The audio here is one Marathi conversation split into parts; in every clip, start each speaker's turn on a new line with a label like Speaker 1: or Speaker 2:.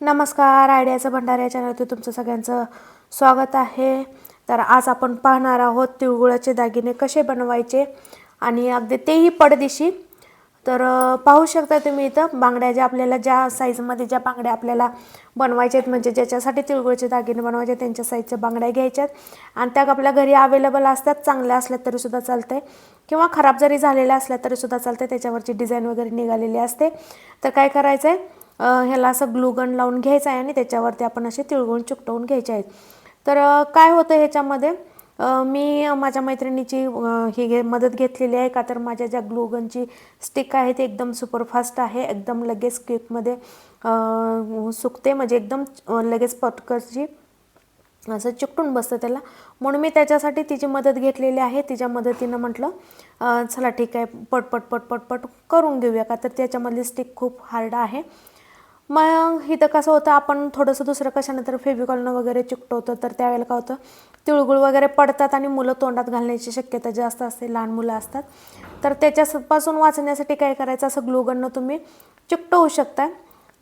Speaker 1: नमस्कार आयडियाचं भंडार या चॅनलवरती तुमचं सगळ्यांचं स्वागत आहे. तर आज आपण पाहणार आहोत तिळगुळाचे दागिने कसे बनवायचे आणि अगदी तेही पडदिशी. तर पाहू शकता तुम्ही इथं बांगड्या ज्या आपल्याला ज्या साईजमध्ये ज्या बांगड्या आपल्याला बनवायच्या आहेत म्हणजे ज्याच्यासाठी तिळगुळचे दागिने बनवायचे आहेत, त्यांच्या साईजच्या बांगड्या घ्यायच्यात आणि त्या आपल्या घरी अवेलेबल असतात चांगल्या असल्या तरीसुद्धा चालते किंवा खराब जरी झालेल्या असल्या तरीसुद्धा चालते त्याच्यावरची डिझाईन वगैरे निघालेली असते. तर काय करायचं आहे ह्याला असं ग्लूगन लावून घ्यायचं आहे आणि त्याच्यावरती आपण असे तिळगुळ चिकटवून घ्यायचे आहेत. तर काय होतं ह्याच्यामध्ये? मी माझ्या मैत्रिणीची ही घे मदत घेतलेली आहे का तर माझ्या ज्या ग्लूगनची स्टिक आहे ती एकदम सुपरफास्ट आहे. एकदम लगेच केकमध्ये सुकते. म्हणजे एकदम लगेच पटकरची असं चिकटून बसतं त्याला. म्हणून मी त्याच्यासाठी तिची मदत घेतलेली आहे. तिच्या मदतीनं म्हटलं चला ठीक आहे पटपट पटपट पट करून घेऊया का? तर त्याच्यामधली स्टिक खूप हार्ड आहे. मग इथं कसं होतं आपण थोडंसं दुसरं कशानंतर फेविकॉलनं वगैरे चिकटवतो तर त्यावेळेला काय होतं तिळगुळ वगैरे पडतात आणि मुलं तोंडात घालण्याची शक्यता जास्त असते लहान मुलं असतात. तर त्याच्यापासून वाचण्यासाठी काय करायचं असं ग्लुगननं तुम्ही चिकटवू शकता.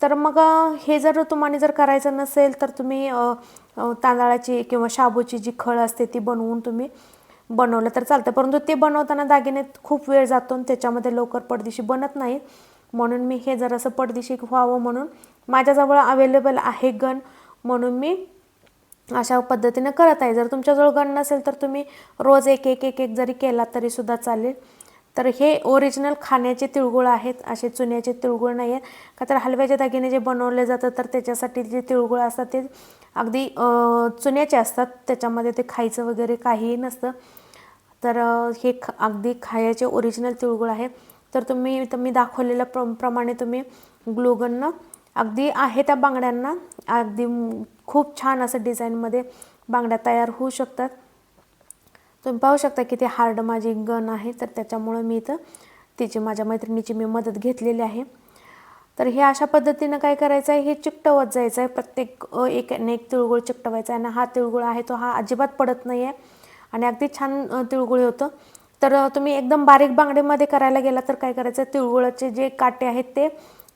Speaker 1: तर मग हे जर तुम्हाला जर करायचं नसेल तर तुम्ही तांदळाची किंवा शाबूची जी खळ असते ती बनवून तुम्ही बनवलं तर चालतं. परंतु ते बनवताना दागिने खूप वेळ जातो आणि त्याच्यामध्ये लवकर पडदिशी बनत नाही म्हणून मी हे जरासं पडदिशी व्हावं म्हणून माझ्याजवळ अवेलेबल आहे गन म्हणून मी अशा पद्धतीने करत आहे. जर तुमच्याजवळ गण नसेल तर तुम्ही रोज एक एक एक एक जरी केला तरी सुद्धा चालेल. तर हे ओरिजिनल खाण्याचे तिळगुळ आहेत. असे चुन्याचे तिळगुळ नाही आहेत का तर हलव्याचे दागिने जे बनवले जातात तर त्याच्यासाठी जे तिळगुळ असतात ते अगदी चुन्याचे असतात. त्याच्यामध्ये ते खायचं वगैरे काहीही नसतं. तर हे ख अगदी खायचे ओरिजिनल तिळगुळ आहे. तर तुम्ही तर मी दाखवलेल्या प्र प्रमाणे तुम्ही ग्लोगननं अगदी आहे त्या बांगड्यांना अगदी खूप छान असं डिझाईनमध्ये बांगड्या तयार होऊ शकतात. तुम्ही पाहू शकता की ते हार्ड माझी गन आहे तर त्याच्यामुळं मी इथं तिची माझ्या मैत्रिणीची मी मदत घेतलेली आहे. तर हे अशा पद्धतीनं काय करायचं आहे हे चिकटवत जायचं आहे प्रत्येक एक एक तिळगुळ चिकटवायचा आहे आणि हा तिळगुळ आहे तो हा अजिबात पडत नाही आहे आणि अगदी छान तिळगुळ होतं. तर तुम्ही एकदम बारीक बांगडीमध्ये करायला गेला तर काय करायचं? तिळगुळाचे जे काटे आहेत ते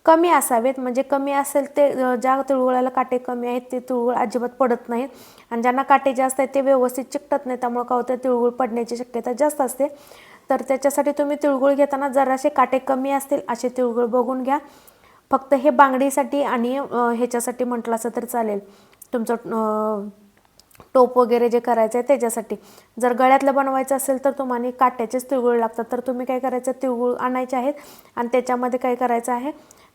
Speaker 1: कमी असावेत. म्हणजे कमी असेल ते ज्या तिळगुळाला काटे कमी आहेत ते तिळगुळ अजिबात पडत नाहीत आणि ज्यांना काटे जास्त आहेत ते व्यवस्थित चिकटत नाही. त्यामुळे काय होतं? तिळगुळ पडण्याची शक्यता जास्त असते. तर त्याच्यासाठी तुम्ही तिळगुळ घेताना जरासे काटे कमी असतील असे तिळगुळ बघून घ्या. फक्त हे बांगडीसाठी आणि ह्याच्यासाठी म्हटलं असं तर चालेल. तुमचं टोप वगैरे जे करायचं आहे त्याच्यासाठी. जर गळ्यातलं बनवायचं असेल तर तुम्हाला काट्याचेच तिळगुळ लागतात. तर तुम्ही काय करायचं तिळगुळ आणायचे आहेत आणि त्याच्यामध्ये काय करायचं आहे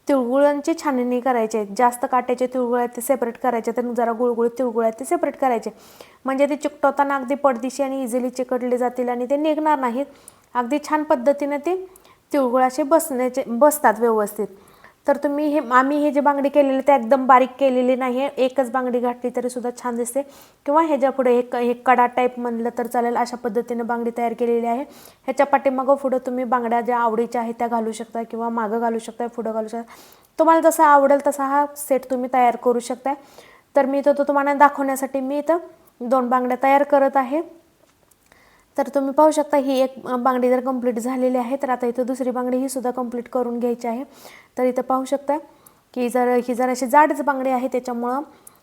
Speaker 1: तिळगुळांची छाननी करायची आहे. जास्त काट्याचे तिळगुळ आहेत ते सेपरेट करायचे तर जरा गुळगुळीत तिळगुळ आहेत ते सेपरेट करायचे. म्हणजे ते चिकटवताना अगदी पडदिशी आणि इझिली चिकटले जातील आणि ते निघणार नाहीत. अगदी छान पद्धतीने ते तिळगुळ असे बसण्याचे बसतात व्यवस्थित. तर तुम्ही हे आम्ही हे जे बांगडी केलेली ते एकदम बारीक केलेली नाही आहे. एकच बांगडी घातली तरी सुद्धा छान दिसते. किंवा ह्याच्या पुढे एक हे कडा टाईप म्हणलं तर चालेल अशा पद्धतीने बांगडी तयार केलेली आहे. ह्याच्या पाठीमागं पुढं तुम्ही बांगड्या ज्या आवडीच्या आहेत त्या घालू शकता किंवा मागं घालू शकता पुढं घालू शकता. तुम्हाला जसा आवडेल तसा हा सेट तुम्ही तयार करू शकता तर मी तो तो तुम्हाला दाखवण्यासाठी मी इथं दोन बांगड्या तयार करत आहे. तर तुम्ही पाहू शकता ही एक बांगडी जर कंप्लीट झालेली आहे तर आता इथं दुसरी बांगडी ही सुद्धा कंप्लीट करून घ्यायची आहे. तर इथं पाहू शकता की जर ही जर अशी जाडच बांगडी आहे त्याच्यामुळं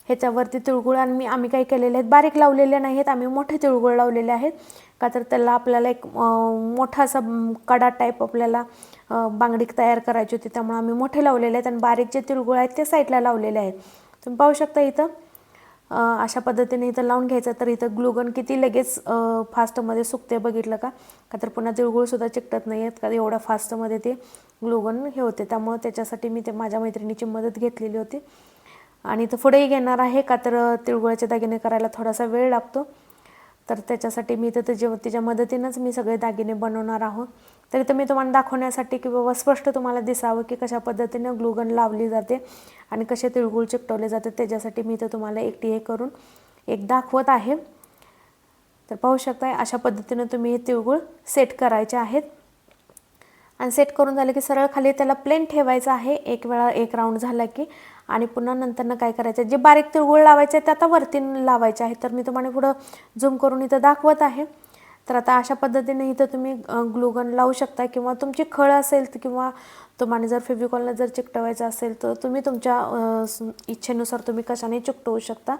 Speaker 1: ह्याच्यावरती तिळगुळ आणि आम्ही काही केलेले आहेत बारीक लावलेले नाही आहेत आम्ही मोठे तिळगुळ लावलेले आहेत. का तर त्याला आपल्याला एक मोठा असा कडा टाईप आपल्याला बांगडी तयार करायची होती त्यामुळे आम्ही मोठे लावलेले आहेत आणि बारीक जे तिळगुळ आहेत ते साईडला लावलेले आहेत. तुम्ही पाहू शकता इथं अशा पद्धतीने इथं लावून घ्यायचं. तर इथं ग्लुगन किती लगेच फास्टमध्ये सुकते बघितलं का? का तर पुन्हा तिळगुळसुद्धा चिकटत नाही आहेत का एवढ्या फास्टमध्ये ते ग्लुगन हे होते. त्यामुळं त्याच्यासाठी मी ते माझ्या मैत्रिणीची मदत घेतलेली होती. आणि इथं पुढेही घेणार आहे का तर तिळगुळाचे दागिने करायला थोडासा वेळ लागतो. तर त्याच्यासाठी मी तर त्याच्या तिच्या मदतीनंच मी सगळे दागिने बनवणार आहोत. तरी तर मी तुम्हाला दाखवण्यासाठी की बाबा स्पष्ट तुम्हाला दिसावं की कशा पद्धतीनं ग्लुगन लावली जाते आणि कसे तिळगुळ चिकटवले जाते त्याच्यासाठी मी तर तुम्हाला एकटी हे करून एक दाखवत आहे. तर पाहू शकता अशा पद्धतीनं तुम्ही हे तिळगुळ सेट करायचे आहेत. आणि सेट करून झालं की सरळ खाली त्याला प्लेन ठेवायचं आहे. एक वेळा एक राऊंड झाला की आणि पुन्हा नंतरनं काय करायचं? जे बारीक तिळगुळ लावायचे ते आता वरती लावायचे आहे तर मी तुम्हाला पुढं झूम करून इथं दाखवत आहे. तर आता अशा पद्धतीने इथं तुम्ही ग्लुगन लावू शकता किंवा तुमची खळ असेल किंवा तुम्हाला जर फेविकॉलला जर चिकटवायचं असेल तर तुम्ही तुमच्या इच्छेनुसार तुम्ही कशाने चिकटवू शकता.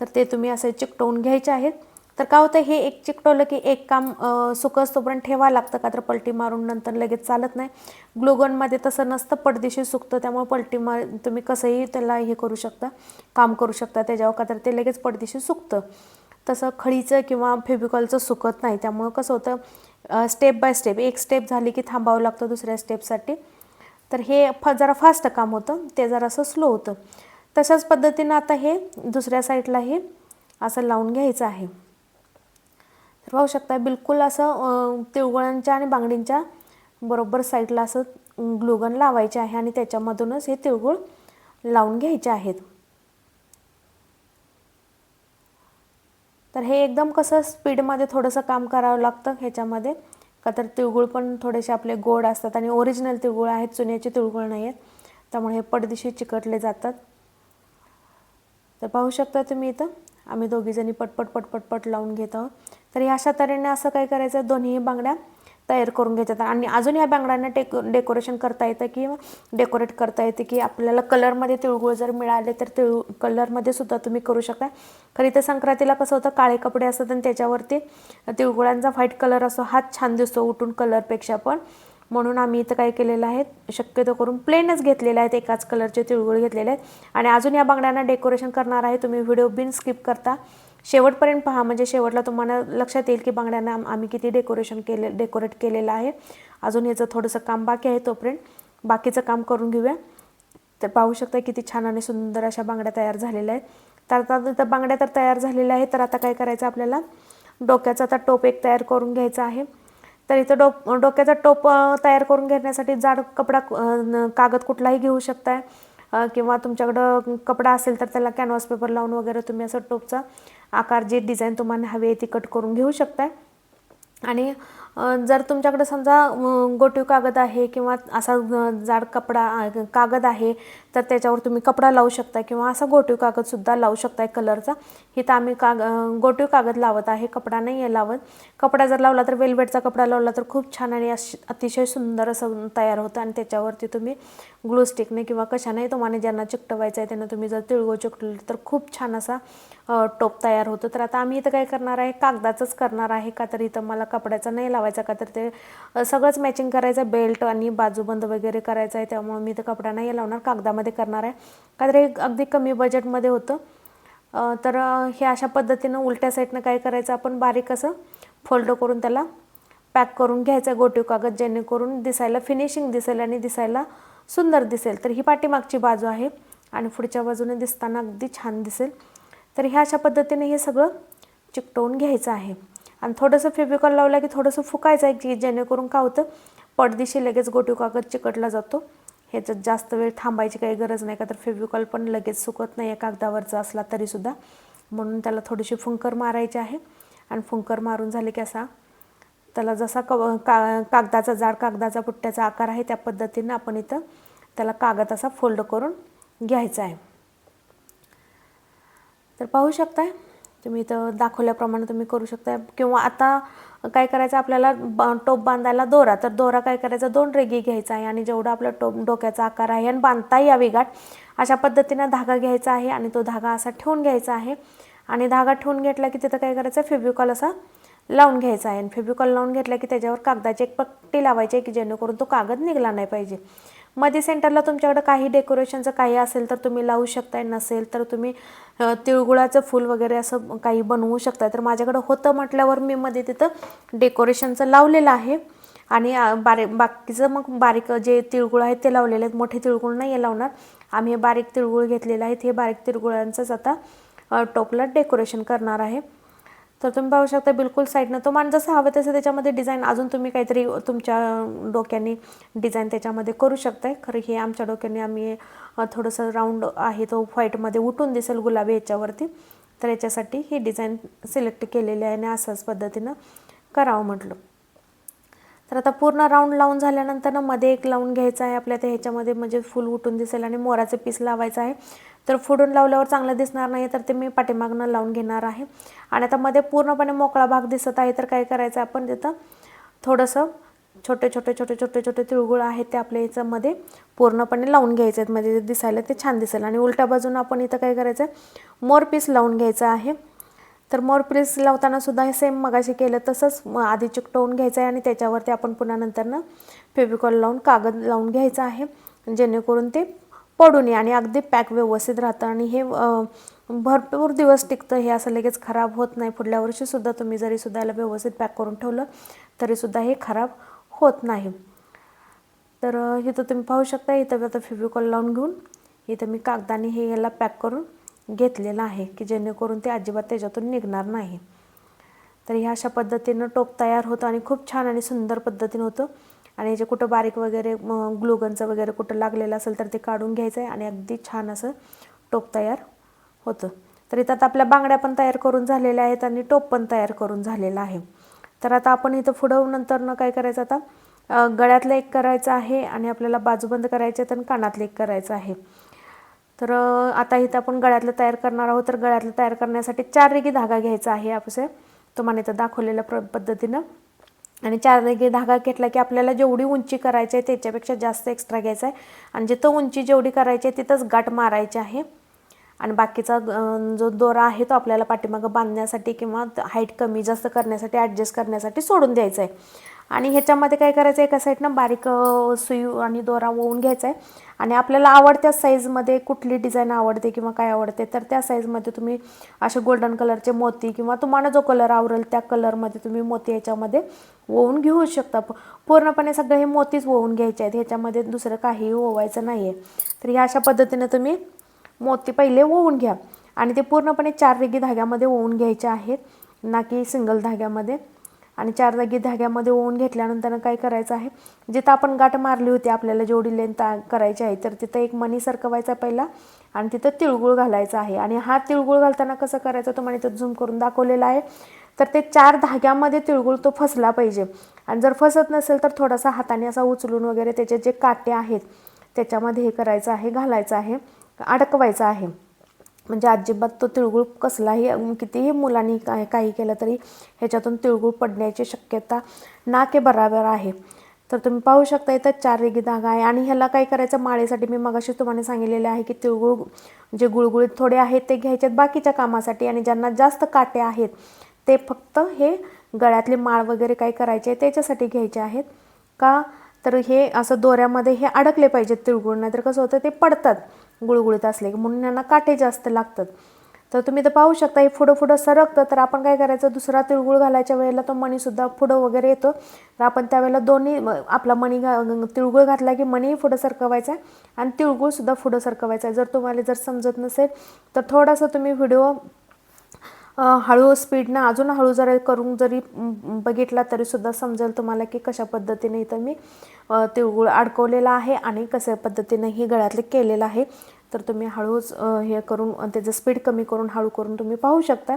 Speaker 1: तर ते तुम्ही असे चिकटवून घ्यायचे आहेत. तर काय होतं हे एक चिकटवलं की एक काम अ, सुकं तोपर्यंत ठेवावं लागतं का? तर पलटी मारून नंतर लगेच चालत नाही. ग्लोगनमध्ये तसं नसतं पडदेशी सुकतं त्यामुळे पलटी मार तुम्ही कसंही त्याला हे करू शकता काम करू शकता त्याच्यावर का तर ते लगेच पडदेशी सुकतं. तसं खळीचं किंवा फेविकॉलचं सुकत नाही त्यामुळं कसं होतं स्टेप बाय स्टेप एक स्टेप झाली की थांबावं लागतं दुसऱ्या स्टेपसाठी. तर हे फ जरा फास्ट काम होतं ते जरासं स्लो होतं. तशाच पद्धतीनं आता हे दुसऱ्या साईडलाही असं लावून घ्यायचं आहे. पाहू शकता बिलकुल असं तिळगुळांच्या आणि बांगडींच्या बरोबर साईडला असं ग्लुगन लावायचे आहे आणि त्याच्यामधूनच हे तिळगुळ लावून घ्यायचे आहेत. तर हे एकदम कसं स्पीडमध्ये थोडंसं काम करावं लागतं ह्याच्यामध्ये. का तर तिळगुळ पण थोडेसे आपले गोड असतात आणि ओरिजिनल तिळगुळ आहेत चुन्याचे तिळगुळ नाही आहेत. त्यामुळे हे पडदिशी चिकटले जातात. तर पाहू शकता तुम्ही इथं आम्ही दोघीजणी पटपट पटपट पट लावून घेत आहोत. तर ह्या अशा तऱ्हेने असं काय करायचं? दोन्ही बांगड्या तयार करून घेतात आणि अजून ह्या बांगड्यांना टेक डेकोरेशन करता येतं किंवा डेकोरेट करता येते की आपल्याला कलरमध्ये तिळगुळ जर मिळाले तर तिळ कलरमध्ये सुद्धा तुम्ही करू शकता. खरी तर संक्रांतीला कसं होतं? काळे कपडे असतात आणि त्याच्यावरती तिळगुळांचा व्हाईट कलर असतो. हाच छान दिसतो उठून कलरपेक्षा पण. म्हणून आम्ही इथं काय केलेलं आहे? शक्यतो करून प्लेनच घेतलेले आहेत. एकाच कलरचे तिळगुळ घेतलेले आहेत. आणि अजून या बांगड्यांना डेकोरेशन करणार आहे. तुम्ही व्हिडिओ बिन स्किप करता. शेवटपर्यंत पहा म्हणजे शेवटला तुम्हाला लक्षात येईल की बांगड्यांना आम्ही किती डेकोरेशन केले डेकोरेट केलेलं आहे. अजून याचं थोडंसं काम बाकी आहे तोपर्यंत. बाकीचं काम करून घेऊया. तर पाहू शकता किती छान आणि सुंदर अशा बांगड्या तयार झालेल्या आहेत. तर आता बांगड्या तर तयार झालेल्या आहेत तर आता काय करायचं आपल्याला? डोक्याचा आता टोप एक तयार करून घ्यायचा आहे. तर इथं डोप डोक्याचा टोप तयार करून घेण्यासाठी जाड कपडा कागद कुठलाही घेऊ शकताय. किंवा तुमच्याकडं कपडा असेल तर त्याला कॅनव्हास पेपर लावून वगैरे तुम्ही असं टोपचा आकार जे डिझाईन तुम्हाला हवी आहे ती कट करून घेऊ शकताय. आणि जर तुमच्याकडे समजा गोटीव कागद आहे किंवा असा जाड कपडा कागद आहे तर त्याच्यावर तुम्ही कपडा लावू शकता किंवा असा गोटीव कागदसुद्धा लावू शकताय कलरचा. इथं आम्ही काग गोटीव कागद लावत आहे कपडा नाही आहे लावत. कपडा जर लावला तर वेलवेटचा कपडा लावला तर खूप छान आणि अश- अतिशय सुंदर असं तयार होतं आणि त्याच्यावरती तुम्ही ग्लू स्टिकने किंवा कशाने तुम्हाला ज्यांना चिकटवायचं आहे त्यांना तुम्ही जर तिळगो चिकटवलं तर खूप छान असा टोप तयार होतो. तर आता आम्ही इथं काय करणार आहे? कागदाचंच करणार आहे का? तर इथं मला कपड्याचा नाही लावायचा का? तर ते सगळंच मॅचिंग करायचं. बेल्ट आणि बाजूबंद वगैरे करायचं आहे. त्यामुळे मी ते कपडा नाही लावणार. कागदामध्ये करणार आहे. का तर हे अगदी कमी बजेटमध्ये होतं. तर हे अशा पद्धतीनं उलट्या साईडनं काय करायचं? आपण बारीक असं फोल्ड करून त्याला पॅक करून घ्यायचा. गोटीव कागद जेणेकरून दिसायला फिनिशिंग दिसेल आणि दिसायला सुंदर दिसेल. तर ही पाठीमागची बाजू आहे आणि पुढच्या बाजूने दिसताना अगदी छान दिसेल. तर ह्या अशा पद्धतीने हे सगळं चिकटवून घ्यायचं आहे. आणि थोडंसं फेविकॉल लावलं की थोडंसं फुकायचं आहे की जेणेकरून काय होतं पडदिशी लगेच गोटीव कागद चिकटला जातो. ह्याच्यात जास्त वेळ थांबायची काही गरज नाही का तर फेविकॉल पण लगेच सुकत नाही आहे कागदावरचा असला तरीसुद्धा म्हणून त्याला थोडीशी फुंकर मारायची आहे. आणि फुंकर मारून झाले की असा त्याला जसा क का कागदाचा जाड कागदाचा पुट्ट्याचा आकार आहे त्या पद्धतीनं आपण इथं त्याला कागद असा फोल्ड करून घ्यायचा आहे. तर पाहू शकताय तुम्ही इथं दाखवल्याप्रमाणे तुम्ही करू शकता किंवा आता काय करायचं आपल्याला ब टोप बांधायला दोरा. तर दोरा काय करायचा? दोन रेगी घ्यायचा आहे आणि जेवढा आपला टोप डोक्याचा आकार आहे आणि बांधता यावी गाठ अशा पद्धतीनं धागा घ्यायचा आहे आणि तो धागा असा ठेवून घ्यायचा आहे. आणि धागा ठेवून घेतला की तिथं काय करायचं? फेब्रिकॉल असा लावून घ्यायचा आहे. आणि फेब्रिकॉल लावून घेतला की त्याच्यावर कागदाची एक पट्टी लावायची आहे की जेणेकरून तो कागद निघला नाही पाहिजे. मध्ये सेंटरला तुमच्याकडे काही डेकोरेशनचं काही असेल तर तुम्ही लावू शकताय नसेल तर तुम्ही तिळगुळाचं फूल वगैरे असं काही बनवू शकताय. तर माझ्याकडं होतं म्हटल्यावर मी मध्ये तिथं डेकोरेशनचं लावलेलं आहे. आणि अ, बारी बाकीचं मग बारीक जे तिळगुळ आहेत ते लावलेले आहेत. मोठे तिळगुळ नाही आहे लावणार. आम्ही हे बारीक तिळगुळ घेतलेले आहेत. हे बारीक तिळगुळांचंच आता टोपलात टोपला डेकोरेशन करणार आहे. तर तुम्ही पाहू शकता बिलकुल साईडनं तुम्हाला जसं हवं तसं त्याच्यामध्ये डिझाईन अजून तुम्ही काहीतरी तुमच्या डोक्याने डिझाईन त्याच्यामध्ये करू शकताय. खरं हे आमच्या डोक्याने आम्ही थोडंसं राऊंड आहे तो व्हाईटमध्ये उठून दिसेल गुलाबी ह्याच्यावरती. तर याच्यासाठी ही डिझाईन सिलेक्ट केलेली आहे आणि असंच पद्धतीनं करावं म्हटलं. तर आता पूर्ण राऊंड लावून झाल्यानंतर ना मध्ये एक लावून घ्यायचा आहे. आपल्या त्या ह्याच्यामध्ये म्हणजे फुल उठून दिसेल आणि मोराचे पीस लावायचं आहे. तर फुडून लावल्यावर चांगलं दिसणार नाही तर ते मी पाठीमागनं लावून घेणार आहे. आणि आता मध्ये पूर्णपणे मोकळा भाग दिसत आहे तर काय करायचं आपण तिथं थोडंसं छोटे छोटे छोटे छोटे छोटे तिळगुळ आहेत ते आपल्या याच्यामध्ये पूर्णपणे लावून घ्यायचे आहेत. म्हणजे दिसायला ते छान दिसेल. आणि उलट्या बाजूनं आपण इथं काय करायचं आहे मोर पीस लावून घ्यायचं आहे. तर मोर पीस लावताना सुद्धा हे सेम मगाशी केलं तसंच म आधी चिकटवून घ्यायचं आहे आणि त्याच्यावरती आपण पुन्हा नंतरनं फेविकॉल लावून कागद लावून घ्यायचा आहे जेणेकरून ते पडू नये आणि अगदी पॅक व्यवस्थित राहतं आणि हे भरपूर दिवस टिकतं हे असं लगेच खराब होत नाही. पुढल्या वर्षीसुद्धा तुम्ही जरी सुद्धा याला व्यवस्थित पॅक करून ठेवलं तरीसुद्धा हे खराब होत नाही. तर इथं तुम्ही पाहू शकता इथं आता फेविकॉल लावून घेऊन इथं मी कागदाने हे याला पॅक करून घेतलेलं आहे की जेणेकरून ते अजिबात त्याच्यातून निघणार नाही. तर ह्या अशा पद्धतीनं टोप तयार होतं आणि खूप छान आणि सुंदर पद्धतीनं होतं. आणि जे कुठं बारीक वगैरे ग्लुगनचं वगैरे कुठं लागलेलं असेल तर ते काढून घ्यायचं आहे आणि अगदी छान असं टोप तयार होतं. तर इथं आता आपल्या बांगड्या पण तयार करून झालेल्या आहेत आणि टोप पण तयार करून झालेला आहे. तर आता आपण इथं पुढं नंतरनं काय करायचं आता? गळ्यातलं एक करायचं आहे आणि आपल्याला बाजूबंद करायचे आहे तर कानातलं एक करायचं आहे. तर आता इथं आपण गळ्यातलं तयार करणार आहोत. तर गळ्यातलं तयार करण्यासाठी चार रेगी धागा घ्यायचा आहे. आपसे तुम्हाला इथं दाखवलेल्या प्र पद्धतीनं. आणि चार धागा घेतला की आपल्याला जेवढी उंची करायची आहे त्याच्यापेक्षा जास्त एक्स्ट्रा घ्यायचा आहे. आणि जिथं उंची जेवढी करायची आहे तिथंच गाठ मारायची आहे. आणि बाकीचा जो दोरा आहे तो आपल्याला पाठीमागं बांधण्यासाठी किंवा हाईट कमी जास्त करण्यासाठी ॲडजस्ट करण्यासाठी सोडून द्यायचा आहे. आणि ह्याच्यामध्ये काय करायचं आहे एका साईडनं बारीक सुई आणि दोरा ओवून घ्यायचा आहे आणि आपल्याला आवडत्या साईजमध्ये कुठली डिझाईन आवडते किंवा काय आवडते तर त्या साईजमध्ये तुम्ही असे गोल्डन कलरचे मोती किंवा तुम्हाला जो कलर आवडेल त्या कलरमध्ये तुम्ही मोती ह्याच्यामध्ये ओवून घेऊ शकता. प- पूर्णपणे सगळे हे मोतीच ओवून घ्यायचे आहेत. ह्याच्यामध्ये दुसरं काहीही ओवायचं नाही आहे तर ह्या अशा पद्धतीने तुम्ही मोती पहिले ओवून घ्या. आणि ते पूर्णपणे चार रेगी धाग्यामध्ये ओवून घ्यायचे आहेत. ना की सिंगल धाग्यामध्ये. आणि चार जागी धाग्यामध्ये ओवून घेतल्यानंतर काय करायचं आहे? जिथं आपण गाठ मारली होती आपल्याला जेवढी लेंथ करायची आहे तर तिथं एक मणी सरकवायचा पहिला आणि तिथं तिळगुळ घालायचा आहे. आणि हा तिळगुळ घालताना कसं करायचं? तुम्हाला इथं झूम करून दाखवलेला आहे. तर ते चार धाग्यामध्ये तिळगुळ तो फसला पाहिजे. आणि जर फसत नसेल तर थोडासा हाताने असा उचलून वगैरे त्याचे जे काटे आहेत त्याच्यामध्ये हे करायचं आहे घालायचं आहे अडकवायचं आहे. म्हणजे अजिबात तो तिळगुळ कसलाही कितीही मुलांनी काय काही केलं तरी ह्याच्यातून तिळगुळ पडण्याची शक्यता ना के बराबर आहे. तर तुम्ही पाहू शकता इथं चार रेगी धागा आहे आणि ह्याला काय करायचं? माळेसाठी मी मगाशी तुम्हाला सांगितलेले आहे की तिळगुळ जे गुळगुळीत थोडे आहेत ते घ्यायचे आहेत बाकीच्या कामासाठी आणि ज्यांना जास्त काटे आहेत ते फक्त हे गळ्यातले माळ वगैरे काय करायचे त्याच्यासाठी घ्यायचे आहेत. का? तर हे असं दोऱ्यामध्ये हे अडकले पाहिजेत तिळगुळ नाही तर कसं होतं ते पडतात. गुळगुळीत असले की म्हणून यांना काटे जास्त लागतात. तर तुम्ही तर पाहू शकता हे पुढं फुडं सरकतं. तर आपण काय करायचं दुसरा तिळगुळ घालायच्या वेळेला तो मणीसुद्धा पुढं वगैरे येतो. तर आपण त्यावेळेला दोन्ही आपला मणी घा तिळगुळ घातला की मणीही पुढं सरकवायचा आहे आणि तिळगुळसुद्धा पुढं सरकवायचा. आहे जर तुम्हाला जर समजत नसेल तर थोडासा तुम्ही व्हिडिओ हळू स्पीडनं अजून हळू जरा करून जरी बघितला तरीसुद्धा समजेल तुम्हाला की कशा पद्धतीने इथं मी तिळगुळ अडकवलेला आहे आणि कशा पद्धतीने ही गळ्यातले केलेलं आहे. तर तुम्ही हळूच हे करून त्याचं स्पीड कमी करून हळू करून तुम्ही पाहू शकता.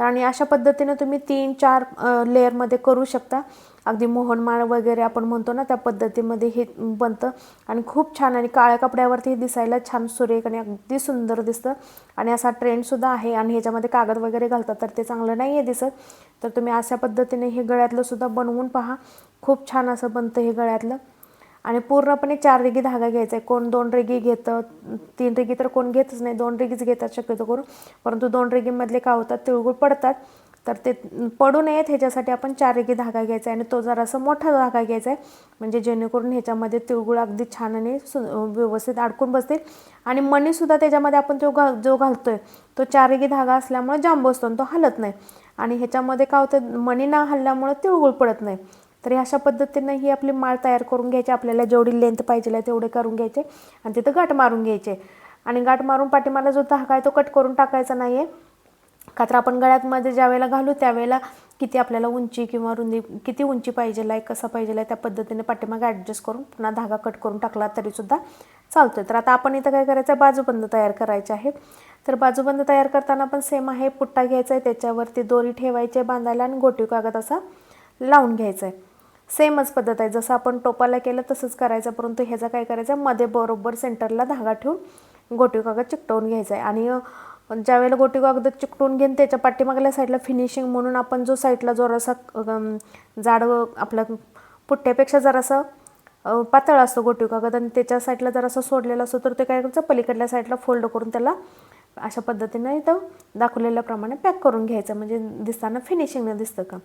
Speaker 1: आणि अशा पद्धतीने तुम्ही तीन चार लेअरमध्ये करू शकता. अगदी मोहनमाळ वगैरे आपण म्हणतो ना त्या पद्धतीमध्ये हे बनतं. आणि खूप छान आणि काळ्या कपड्यावरती हे दिसायला छान सुरेख आणि अगदी सुंदर दिसतं. आणि असा ट्रेंडसुद्धा आहे आणि ह्याच्यामध्ये कागद वगैरे घालतात तर ते चांगलं नाही आहे दिसत. तर तुम्ही अशा पद्धतीने हे गळ्यातलंसुद्धा बनवून पहा. खूप छान असं बनतं हे गळ्यातलं. आणि पूर्णपणे चार रेगी धागा घ्यायचा आहे. कोण दोन रेगी घेतं तीन रेगी तर कोण घेतच नाही. दोन रेगीच घेतात शक्यतो करून. परंतु दोन रेगीमधले काय होतात? तिळगुळ पडतात. तर ते पडू नयेत ह्याच्यासाठी आपण चार रेगी धागा घ्यायचा आहे आणि तो जरासा मोठा धागा घ्यायचा आहे. म्हणजे जेणेकरून ह्याच्यामध्ये तिळगुळ अगदी छान आणि सु व्यवस्थित अडकून बसतील. आणि मणीसुद्धा त्याच्यामध्ये आपण तो घाल जो घालतो आहे तो चार रेगी धागा असल्यामुळे जाम बसतो आणि तो हलत नाही. आणि ह्याच्यामध्ये काय होतं मणी ना हल्ल्यामुळे तिळगुळ पडत नाही. तर अशा पद्धतीनं ही आपली माळ तयार करून घ्यायची आपल्याला जेवढी लेंथ पाहिजे आहे तेवढे करून घ्यायचे आणि तिथं गाठ मारून घ्यायचे. आणि गाठ मारून पाठीमाला जो धागा आहे तो कट करून टाकायचा नाही आहे का तर आपण गळ्यातमध्ये ज्या वेळेला घालू त्यावेळेला किती आपल्याला उंची किंवा रुंदी किती उंची पाहिजे आहे कसा पाहिजे आहे त्या पद्धतीने पाठीमागे ॲडजस्ट करून पुन्हा धागा कट करून टाकला तरीसुद्धा चालतोय. तर आता आपण इथं काय करायचं आहे बाजूबंद तयार करायचे आहे तर बाजूबंद तयार करताना पण सेम आहे. पुट्टा घ्यायचा आहे त्याच्यावरती दोरी ठेवायची आहे बांधायला आणि गोटी कागद असा लावून घ्यायचा आहे सेमच पद्धत आहे. जसं आपण टोपाला केलं तसंच करायचं. परंतु ह्याचा काय करायचं आहे मध्ये बरोबर सेंटरला धागा ठेवून गोटी कागद चिकटवून घ्यायचा आहे आणि पण ज्यावेळेला गोटी कागद चिकटवून घेईन त्याच्या पाठीमागल्या साईडला फिनिशिंग म्हणून आपण जो साईडला जरासा जाड व आपला पुट्ट्यापेक्षा जरासा पातळ असतो गोटी कागद आणि त्याच्या साईडला जरासा सोडलेला असतो तर ते काय करायचं पलीकडल्या साईडला फोल्ड करून त्याला अशा पद्धतीनं इथं दाखवलेल्याप्रमाणे पॅक करून घ्यायचं. म्हणजे दिसताना फिनिशिंगनं दिसतं का?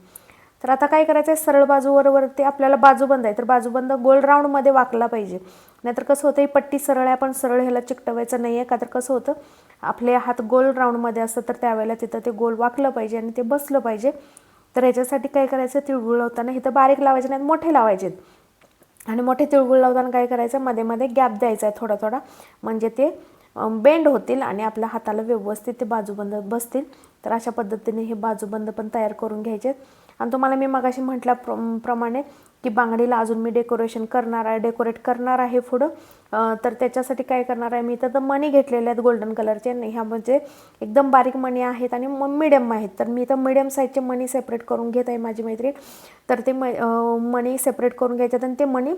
Speaker 1: तर आता काय करायचं आहे सरळ बाजूवर वरती आपल्याला बाजूबंद आहे. तर बाजूबंद गोल राऊंडमध्ये वाकला पाहिजे. नाहीतर कसं होतं ही पट्टी सरळ आहे पण सरळ ह्याला चिकटवायचं नाही आहे का तर कसं होतं? आपले हात गोल राऊंडमध्ये असतं तर त्यावेळेला तिथं ते गोल वाकलं पाहिजे आणि ते बसलं पाहिजे. तर ह्याच्यासाठी काय करायचं? तिळगुळ लावताना इथं बारीक लावायचे नाहीत मोठे लावायचे. आणि मोठे तिळगुळ लावताना काय करायचं? मध्ये मध्ये गॅप द्यायचा आहे थोडा थोडा. म्हणजे ते बेंड होतील आणि आपल्या हाताला व्यवस्थित ते बाजूबंद बसतील. तर अशा पद्धतीने हे बाजूबंद पण तयार करून घ्यायचे आणि तुम्हाला मी मगाशी म्हटल्या प्र प्रमाणे की बांगडीला अजून मी डेकोरेशन करणार आहे डेकोरेट करणार आहे पुढं. तर त्याच्यासाठी काय करणार आहे मी? तर मणी घेतलेले आहेत गोल्डन कलरचे ह्या म्हणजे एकदम बारीक मणी आहेत आणि मग मिडियम आहेत. तर मी तर मिडियम साईजचे मणी सेपरेट करून घेत आहे माझी मैत्रीण. तर ते म मणी सेपरेट करून घ्यायचे आणि ते मणी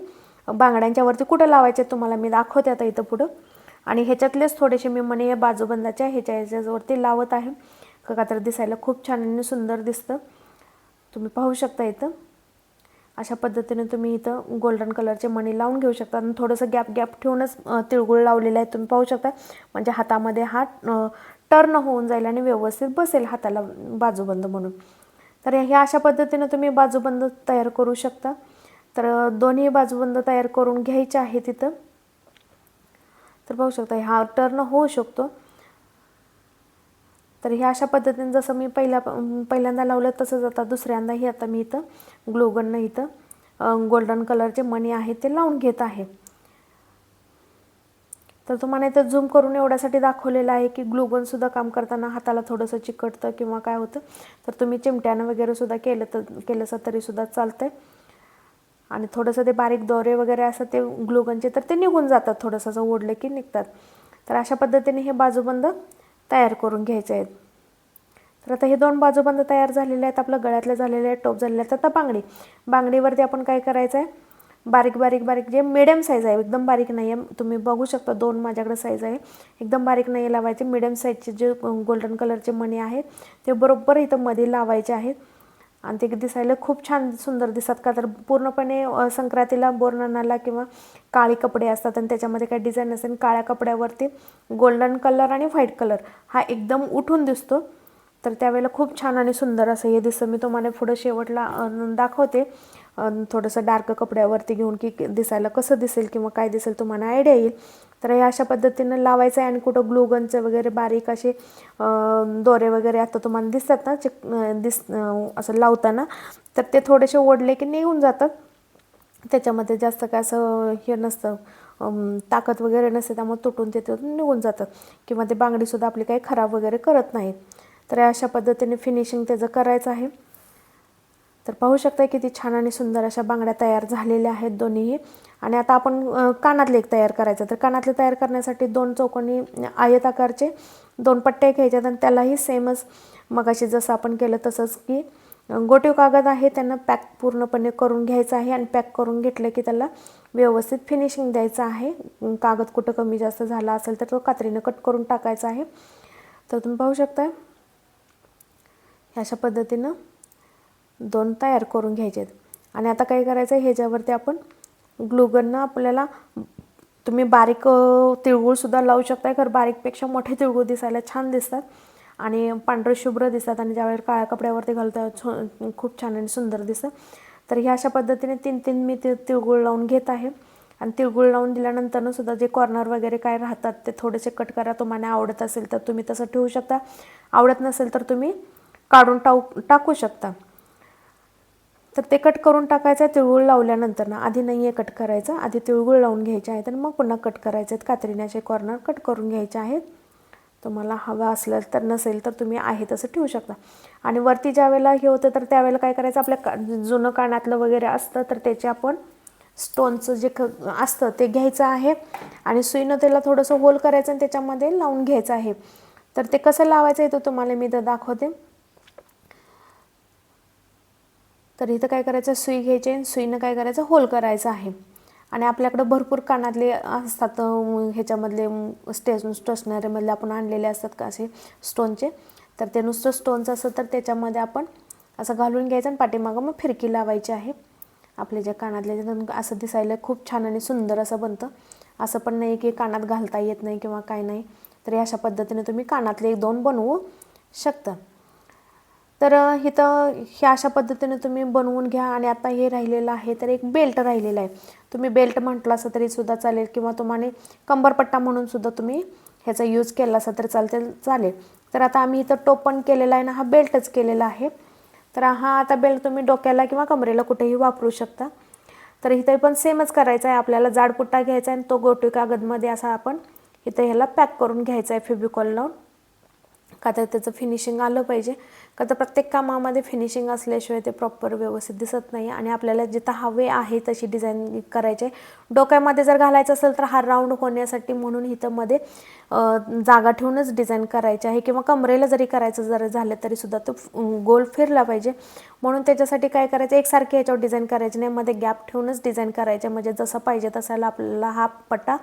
Speaker 1: बांगड्यांच्यावरती कुठं लावायचे तुम्हाला मी दाखवते आता इथं पुढं. आणि ह्याच्यातलेच थोडेसे मी मणी या बाजूबंदाच्या ह्याच्या ह्याच्यावरती लावत आहे. का तर दिसायला खूप छान आणि सुंदर दिसतं. तुम्ही पाहू शकता इथं. अशा पद्धतीने तुम्ही इथं गोल्डन कलरचे मणी लावून घेऊ शकता. आणि थोडंसं गॅप गॅप ठेवूनच तिळगुळ लावलेलं आहे तुम्ही पाहू शकता. म्हणजे हातामध्ये हा टर्न होऊन जाईल आणि व्यवस्थित बसेल हाताला बाजूबंद म्हणून. तर ह्या अशा पद्धतीनं तुम्ही बाजूबंद तयार करू शकता. तर दोन्ही बाजूबंद तयार करून घ्यायचे आहे तिथं तर पाहू शकता हा टर्न होऊ शकतो. तर ह्या अशा पद्धतीने जसं मी पहिल्या पहिल्यांदा लावलं तसंच आता दुसऱ्यांदाही आता मी इथं ग्लोगननं इथं गोल्डन कलरचे मणी आहेत ते लावून घेत आहे. तर तुम्हाला इथं झूम करून एवढ्यासाठी दाखवलेलं आहे की ग्लुगनसुद्धा काम करताना हाताला थोडंसं चिकटतं किंवा काय होतं. तर तुम्ही चिमट्यानं वगैरेसुद्धा केलं तर केलंसं तरीसुद्धा चालतंय. आणि थोडंसं ते बारीक दोरे वगैरे असं ते ग्लुगनचे तर ते निघून जातात थोडंसं असं ओढलं की निघतात. तर अशा पद्धतीने हे बाजूबंद तयार करून घ्यायचे आहेत. तर आता हे दोन बाजूबंद तयार झालेले आहेत. आपलं गळ्यातले झालेले आहेत टोप झालेले आहेत आता बांगडी. बांगडीवरती आपण काय करायचं आहे बारीक बारीक बारीक जे मिडियम साईज आहे एकदम बारीक नाही आहे तुम्ही बघू शकता दोन माझ्याकडे साईज आहे. एकदम बारीक नाही लावायचे. मिडियम साईजचे जे गोल्डन कलरचे मणी आहेत ते बरोबर इथं मध्ये लावायचे आहेत. आणि ते दिसायला खूप छान सुंदर दिसतात. का तर पूर्णपणे संक्रांतीला बोरनाला किंवा काळे कपडे असतात आणि त्याच्यामध्ये काही डिझाईन असेल काळ्या कपड्यावरती गोल्डन कलर आणि व्हाईट कलर हा एकदम उठून दिसतो. तर त्यावेळेला खूप छान आणि सुंदर असं हे दिसतं. मी तुम्हाला पुढं शेवटला दाखवते. थोडंसं डार्क कपड्यावरती घेऊन की दिसायला कसं दिसेल किंवा काय दिसेल तुम्हाला आयडिया येईल. तर हे अशा पद्धतीनं लावायचं आहे आणि कुठं ग्लुगनचे वगैरे बारीक असे दोरे वगैरे आता तुम्हाला दिसतात ना चिक दिस असं लावताना तर ते थोडेसे ओढले की निघून जातात. त्याच्यामध्ये जास्त काय असं हे नसतं ताकद वगैरे नसते त्यामुळे तुटून ते तिथून निघून जातं किंवा ते बांगडीसुद्धा आपली काही खराब वगैरे करत नाहीत. तर अशा पद्धतीने फिनिशिंग त्याचं करायचं आहे. तर पाहू शकता किती छान आणि सुंदर अशा बांगड्या तयार झालेल्या आहेत दोन्हीही. आणि आता आपण कानातले एक तयार करायचं. तर कानातले तयार करण्यासाठी दोन चौकोनी आयत आकारचे दोन पट्टे घ्यायचे आणि त्यालाही सेमच मगाशी जसं आपण केलं तसंच की गोटीव कागद आहे त्यांना पॅक पूर्णपणे करून घ्यायचं आहे आणि पॅक करून घेतलं की त्याला व्यवस्थित फिनिशिंग द्यायचं आहे. कागद कुठं कमी जास्त झाला असेल तर तो कात्रीनं कट करून टाकायचा आहे. तर तुम्ही पाहू शकता अशा पद्धतीनं दोन तयार करून घ्यायचे आहेत आणि आता काय करायचं आहे ह्याच्यावरती आपण ग्लुगननं आपल्याला तुम्ही बारीक तिळगुळसुद्धा लावू शकताय. खरं बारीकपेक्षा मोठे तिळगुळ दिसायला छान दिसतात. आणि पांढरे शुभ्र दिसतात. आणि ज्यावेळेस काळ्या कपड्यावरती घालता छो खूप छान आणि सुंदर दिसतं. तर ह्या अशा पद्धतीने तीन तीन मी ते तिळगुळ लावून घेत आहे. आणि तिळगुळ लावून दिल्यानंतरनं सुद्धा जे कॉर्नर वगैरे काय राहतात ते थोडेसे कट करा. तुम्हाला आवडत असेल तर तुम्ही तसं ठेवू शकता. आवडत नसेल तर तुम्ही काढून टाकू टाकू शकता. तर ते कट करून टाकायचं आहे तिळगुळ लावल्यानंतर ना. आधी नाही आहे कट करायचं आधी तिळगुळ लावून घ्यायचे आहेत आणि मग पुन्हा कट करायचे आहेत. कात्रीने कॉर्नर कट करून घ्यायचे आहेत. तुम्हाला हवा असलं तर नसेल तर तुम्ही आहे तसं ठेवू शकता. आणि वरती ज्या वेळेला हे होतं तर त्यावेळेला काय करायचं आपल्या का जुनं कानातलं वगैरे असतं तर त्याचे आपण स्टोनचं जे ख असतं ते घ्यायचं आहे. आणि सुईनं त्याला थोडंसं होल करायचं आणि त्याच्यामध्ये लावून घ्यायचं आहे. तर ते कसं लावायचं आहे तो तुम्हाला मी तर दाखवते. तर इथं काय करायचं? सुई घ्यायची आणि सुईनं काय करायचं? होल करायचं आहे. आणि आपल्याकडं भरपूर कानातले असतात ह्याच्यामधले स्टेज स्टेशनरीमधले आपण आणलेले असतात का असे स्टोनचे? तर ते नुसतं स्टोनचं असतं तर त्याच्यामध्ये आपण असं घालून घ्यायचं आणि पाठीमागं मग फिरकी लावायची आहे. आपले जे कानातले असं दिसायला खूप छान आणि सुंदर असं बनतं. असं पण नाही की कानात घालता येत नाही किंवा काय नाही. तर अशा पद्धतीने तुम्ही कानातले एक दोन बनवू शकता. तर इथं ह्या अशा पद्धतीने तुम्ही बनवून घ्या आणि आता हे राहिलेलं आहे तर एक बेल्ट राहिलेला आहे. तुम्ही बेल्ट म्हटलं असं तरी सुद्धा चालेल किंवा तुम्हाला कंबरपट्टा म्हणून सुद्धा तुम्ही ह्याचा यूज केला असं तर चालते चालेल. तर आता आम्ही इथं टोपन केलेला आहे ना हा बेल्टच केलेला आहे. तर हा आता बेल्ट तुम्ही डोक्याला किंवा कमरेला कुठेही वापरू शकता. तर इथं पण सेमच करायचं आहे आपल्याला जाडपुट्टा घ्यायचा आहे आणि तो गोटी कागदमध्ये असा आपण इथं ह्याला पॅक करून घ्यायचा आहे फेबिकॉल लावून. का तर त्याचं फिनिशिंग आलं पाहिजे. का तर प्रत्येक कामामध्ये फिनिशिंग असल्याशिवाय ते प्रॉपर व्यवस्थित दिसत नाही. आणि आपल्याला जिथं हवे आहे तशी डिझाईन करायचे डोक्यामध्ये जर घालायचं असेल तर हा राऊंड होण्यासाठी म्हणून इथं मध्ये जागा ठेवूनच डिझाईन करायची आहे. किंवा कमरेला जरी करायचं जर झालं तरी सुद्धा तो गोल फिरला पाहिजे. म्हणून त्याच्यासाठी काय करायचं? एकसारखे याच्यावर डिझाईन करायचे नाही. मध्ये गॅप ठेवूनच डिझाईन करायचे म्हणजे जसं पाहिजे तसाला आपल्याला हा पट्टा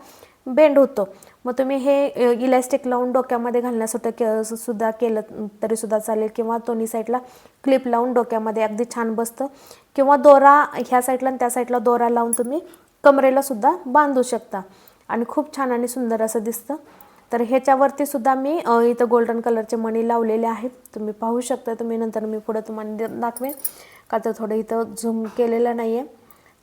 Speaker 1: बेंड होतो. मग तुम्ही हे इलॅस्टिक लावून डोक्यामध्ये घालण्यासाठी के सुद्धा केलं तरी सुद्धा चालेल. किंवा दोन्ही साईडला क्लिप लावून डोक्यामध्ये अगदी छान बसतं. किंवा दोरा ह्या साईडला आणि त्या साईडला दोरा लावून तुम्ही कमरेला सुद्धा बांधू शकता. आणि खूप छान आणि सुंदर असं दिसतं. तर ह्याच्यावरती सुद्धा मी इथं गोल्डन कलरचे मणी लावलेले आहेत. तुम्ही पाहू शकता. तुम्ही नंतर मी पुढं तुम्हाला दाखवेन. का तर थोडं इथं झूम केलेलं नाही आहे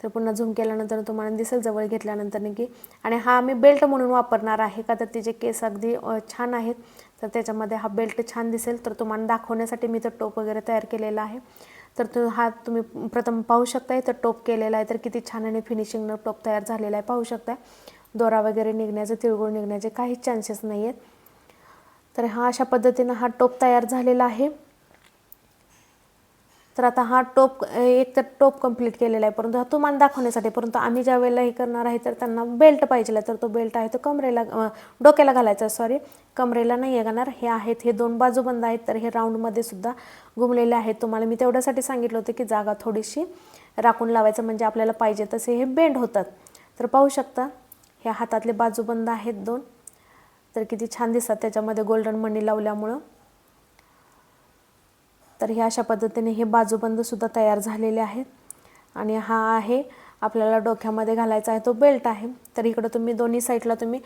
Speaker 1: तर पुन्हा झूम केल्यानंतर तुम्हाला दिसेल जवळ घेतल्यानंतर की आणि हा मी बेल्ट म्हणून वापरणार आहे का? तर तिचे केस अगदी छान आहेत. तर त्याच्यामध्ये हा बेल्ट छान दिसेल. तर तुम्हाला दाखवण्यासाठी मी तर टोप वगैरे तयार केलेला आहे. तर तो हा तुम्ही प्रथम पाहू शकताय. तर टोप केलेला आहे. तर किती छान आणि फिनिशिंगनं टोप तयार झालेला आहे. पाहू शकताय. दोरा वगैरे निघण्याचे तिळगुळ निघण्याचे काहीच चान्सेस नाही आहेत तर हा अशा पद्धतीनं हा टोप तयार झालेला आहे. तर आता हा टोप एक तर टोप कंप्लीट केलेला आहे. परंतु हा तुम्हाला दाखवण्यासाठी परंतु आम्ही ज्या वेळेला हे करणार आहे तर त्यांना बेल्ट पाहिजे तर तो बेल्ट आहे तो कमरेला डोक्याला घालायचा सॉरी कमरेला नाही येणार हे आहेत हे दोन बाजूबंद आहेत तर हे राऊंडमध्ये सुद्धा घुमलेले आहेत. तुम्हाला मी तेवढ्यासाठी सांगितलं होतं की जागा थोडीशी राखून लावायचं म्हणजे आपल्याला पाहिजे तसे हे बेंड होतात. तर पाहू शकता ह्या हातातले बाजूबंद आहेत दोन. तर किती छान दिसतात त्याच्यामध्ये गोल्डन मणी लावल्यामुळं. तर हे अशा पद्धतीने हे बाजूबंदसुद्धा तयार झालेले आहेत. आणि हा आहे आपल्याला डोक्यामध्ये घालायचा आहे तो बेल्ट आहे. तर इकडं तुम्ही दोन्ही साईडला तुम्ही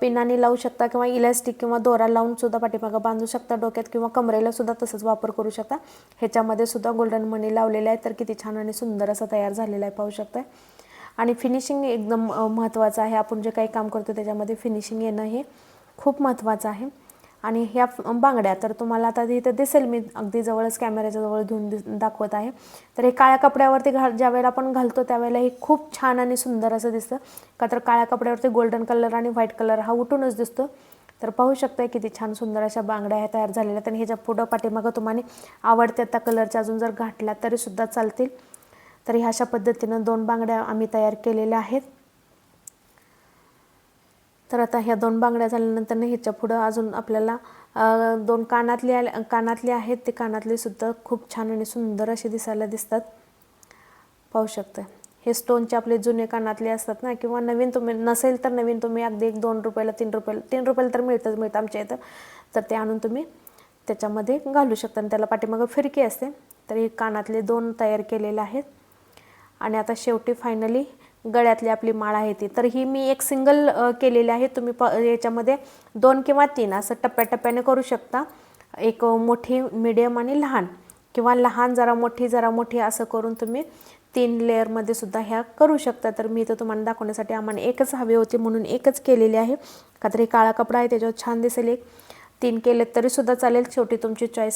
Speaker 1: पिनाने लावू शकता किंवा इलॅस्टिक किंवा दोरा लावून सुद्धा पाठीमागं बांधू शकता डोक्यात किंवा कमरेला सुद्धा तसंच वापर करू शकता. ह्याच्यामध्ये सुद्धा गोल्डन मणी लावलेले आहे तर किती छान आणि सुंदर असं तयार झालेलं आहे पाहू शकता आणि फिनिशिंग एकदम महत्त्वाचं आहे. आपण जे काही काम करतो त्याच्यामध्ये फिनिशिंग येणं हे खूप महत्त्वाचं आहे. आणि ह्या बांगड्या तर तुम्हाला आता इथं दिसेल मी अगदी जवळच कॅमेऱ्याच्या जवळ घेऊन दिस दाखवत आहे. तर हे काळ्या कपड्यावरती घाल ज्या वेळेला आपण घालतो त्यावेळेला हे खूप छान आणि सुंदर असं दिसतं. का तर काळ्या कपड्यावरती गोल्डन कलर आणि व्हाईट कलर हा उठूनच दिसतो. तर पाहू शकता किती छान सुंदर अशा बांगड्या ह्या तयार झालेल्या आहेत आणि ह्याच्या पुढं पाठीमागं तुम्हाला आवडत्या त्या कलरच्या अजून जर घातल्या तरीसुद्धा चालतील. तर ह्या अशा पद्धतीनं दोन बांगड्या आम्ही तयार केलेल्या आहेत. तर आता ह्या दोन बांगड्या झाल्यानंतर ह्याच्या पुढं अजून आपल्याला दोन कानातले आले कानातले आहेत ते कानातले सुद्धा खूप छान आणि सुंदर असे दिसायला दिसतात. पाहू शकता हे स्टोनचे आपले जुने कानातले असतात ना किंवा नवीन तुम्ही नसेल तर नवीन तुम्ही अगदी एक दोन रुपयाला तीन रुपयाला तीन रुपयाला तर मिळतंच मिळतं आमच्या इथं. तर ते आणून तुम्ही त्याच्यामध्ये घालू शकता आणि त्याला पाठीमागं फिरकी असते. तर हे कानातले दोन तयार केलेले आहेत. आणि आता शेवटी फायनली गळ्यातली आपली माळ आहे ती. तर ही मी एक सिंगल केलेली आहे. तुम्ही प याच्यामध्ये दोन किंवा तीन असं टप्प्याटप्प्याने करू शकता. एक मोठी मिडियम आणि लहान. किंवा लहान जरा मोठी जरा मोठी असं करून तुम्ही तीन लेअरमध्ये सुद्धा ह्या करू शकता. तर मी तर तुम्हाला दाखवण्यासाठी आम्हाला एकच हवी होती म्हणून एकच केलेली आहे. का तर हे काळा कपडा आहे त्याच्यावर छान दिसेल एक. तीन केले तरी सुद्धा चालेल. शेवटी तुमची चॉईस